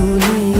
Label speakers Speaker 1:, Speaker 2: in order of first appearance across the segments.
Speaker 1: 努力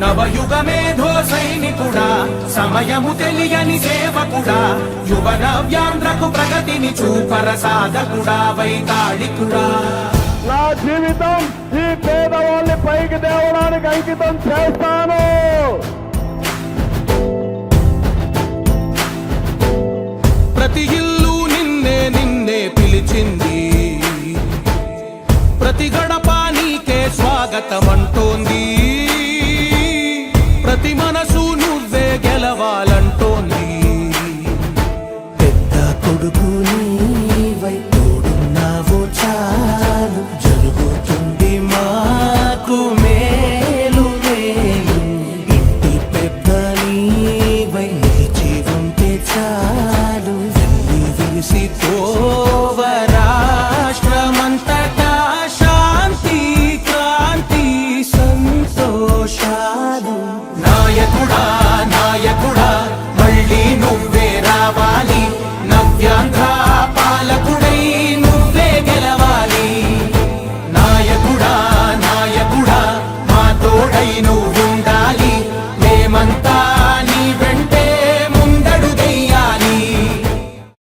Speaker 1: నవయుగ మేధో సైనికుడా సమయము తెలియని సేవకుడా యువన వ్యాంధ్రకు ప్రగతిని చూపర సాధకుడా వైతాళికుడా.
Speaker 2: నా జీవితం ఈ పేదవాళ్ళని పైకి దేవడానికి అంకితం చేస్తాను. ప్రతి ఇల్లు నిన్నే నిన్నే పిలిచింది. ప్రతి గడప నీకే స్వాగతమంటూ know